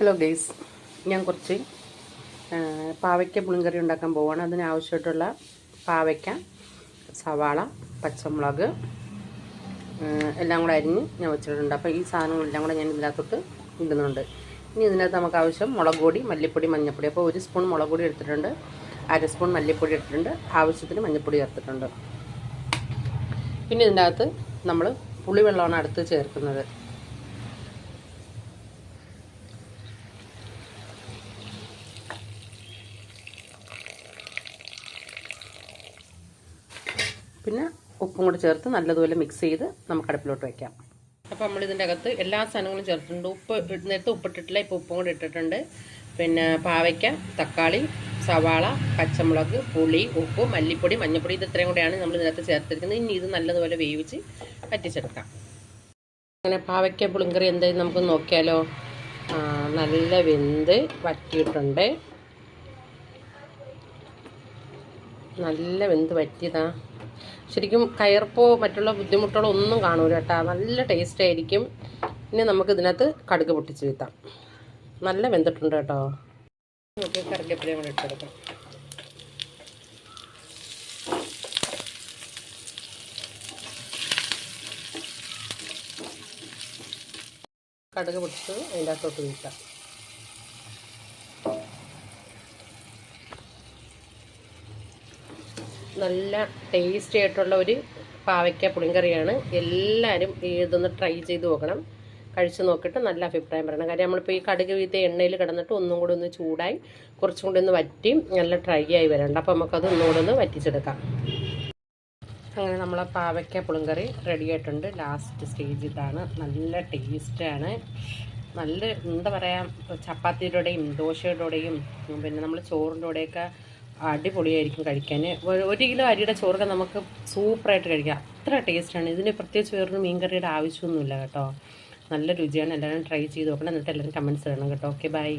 Hello guys ഞാൻ കുറച്ച് പാവയ്ക്ക പുളിങ്കറി ഉണ്ടാക്കാൻ പോവുകയാണ് അതിന് ആവശ്യമായിട്ടുള്ള പാവയ്ക്ക സവാള പച്ചമുളക് എല്ലാം കൂടെ അരിഞ്ഞ് ഞാൻ വെച്ചിട്ടുണ്ട്. അപ്പോൾ ഈ സാധനങ്ങളെല്ലാം കൂടെ ഞാൻ ഇതിനകത്തോട്ട് ഇടുന്നുണ്ട്. ഇനി ഇതിനകത്ത് നമുക്ക് ആവശ്യം മുളക് പൊടി മല്ലിപ്പൊടി മഞ്ഞൾപ്പൊടി. അപ്പോൾ ഒരു സ്പൂൺ മുളക് പൊടി എടുത്തിട്ടുണ്ട്. അര സ്പൂൺ മല്ലിപ്പൊടി എടുത്തിട്ടുണ്ട്. ആവശ്യത്തിന് മഞ്ഞൾപ്പൊടി ചേർത്തിട്ടുണ്ട്. പിന്നെ ഇതിന്റെ നമ്മൾ പുളിവെള്ളമാണ് അടുത്ത് ചേർക്കുന്നത്. പിന്നെ ഉപ്പും കൂടെ ചേർത്ത് നല്ലതുപോലെ മിക്സ് ചെയ്ത് നമുക്ക് അടുപ്പിലോട്ട് വെക്കാം. അപ്പോൾ നമ്മൾ ഇതിന്റെ അകത്ത് എല്ലാ സാധനങ്ങളും ചേർത്തിട്ടുണ്ട്. ഉപ്പ് നേരത്തെ ഉപ്പിട്ടിട്ടില്ല ഇപ്പോൾ ഉപ്പും കൂടെ ഇട്ടിട്ടുണ്ട്. പിന്നെ പാവയ്ക്ക തക്കാളി സവാള പച്ചമുളക് പുളി ഉപ്പ് മല്ലിപ്പൊടി മഞ്ഞൾപ്പൊടി ഇത് ഇത്രയും കൂടെയാണ് നമ്മൾ ഇതിനകത്ത് ചേർത്തിരിക്കുന്നത്. ഇനി ഇത് നല്ലതുപോലെ വേവിച്ച് പറ്റിച്ചെടുക്കാം അങ്ങനെ പാവയ്ക്ക പുളിങ്കറി എന്തായാലും നമുക്ക് നോക്കിയാലോ. നല്ല വെന്ത് വറ്റിയിട്ടുണ്ട്. നല്ല വെന്ത് വറ്റിയതാ. ശരിക്കും കയർപ്പോ മറ്റുള്ള ബുദ്ധിമുട്ടുകളോ ഒന്നും കാണൂല കേട്ടോ. നല്ല ടേസ്റ്റ് ആയിരിക്കും. ഇനി നമുക്ക് ഇതിനകത്ത് കടുക് പൊട്ടിച്ച് വീത്താം നല്ല വെന്തിട്ടുണ്ട് കേട്ടോ. നമുക്ക് കറിവേപ്പിലയും ഇട്ടെടുക്കാം കടുക് പൊട്ടിച്ച് അതിന്റെ അകത്തോട്ട് വീട്ടാം നല്ല ടേസ്റ്റി ആയിട്ടുള്ള ഒരു പാവയ്ക്ക പുളിങ്കറിയാണ്. എല്ലാവരും ഇതൊന്ന് ട്രൈ ചെയ്ത് നോക്കണം. കഴിച്ച് നോക്കിയിട്ട് നല്ല അഭിപ്രായം പറയണം. കാര്യം നമ്മളിപ്പോൾ ഈ കടുക് വീത്ത എണ്ണയിൽ കിടന്നിട്ട് ഒന്നും കൂടി ഒന്ന് ചൂടായി കുറച്ചും കൂടി ഒന്ന് വറ്റി നല്ല ഡ്രൈ ആയി വരണ്ട. അപ്പോൾ നമുക്കത് ഒന്നുകൂടി ഒന്ന് വറ്റിച്ചെടുക്കാം. അങ്ങനെ നമ്മളെ പാവയ്ക്ക പുളിങ്കറി റെഡി ആയിട്ടുണ്ട്. ലാസ്റ്റ് സ്റ്റേജ് ഇതാണ്. നല്ല ടേസ്റ്റാണ് നല്ല എന്താ പറയുക ചപ്പാത്തിയുടെയും ദോശയുടെയും പിന്നെ നമ്മൾ ചോറിന്റെ കൂടെയൊക്കെ അടിപൊളിയായിരിക്കും കഴിക്കാൻ. ഒരു കിലോ അരിയുടെ ചോറൊക്കെ നമുക്ക് സൂപ്പറായിട്ട് കഴിക്കാം. അത്ര ടേസ്റ്റാണ് ഇതിന് പ്രത്യേകിച്ച് വേറൊരു മീൻകറിയുടെ ആവശ്യമൊന്നുമില്ല കേട്ടോ. നല്ല രുചിയാണ്. എല്ലാവരും ട്രൈ ചെയ്ത് നോക്കണം. എന്നിട്ട് എല്ലാവരും കമൻസ് ഇടണം കേട്ടോ. Okay bye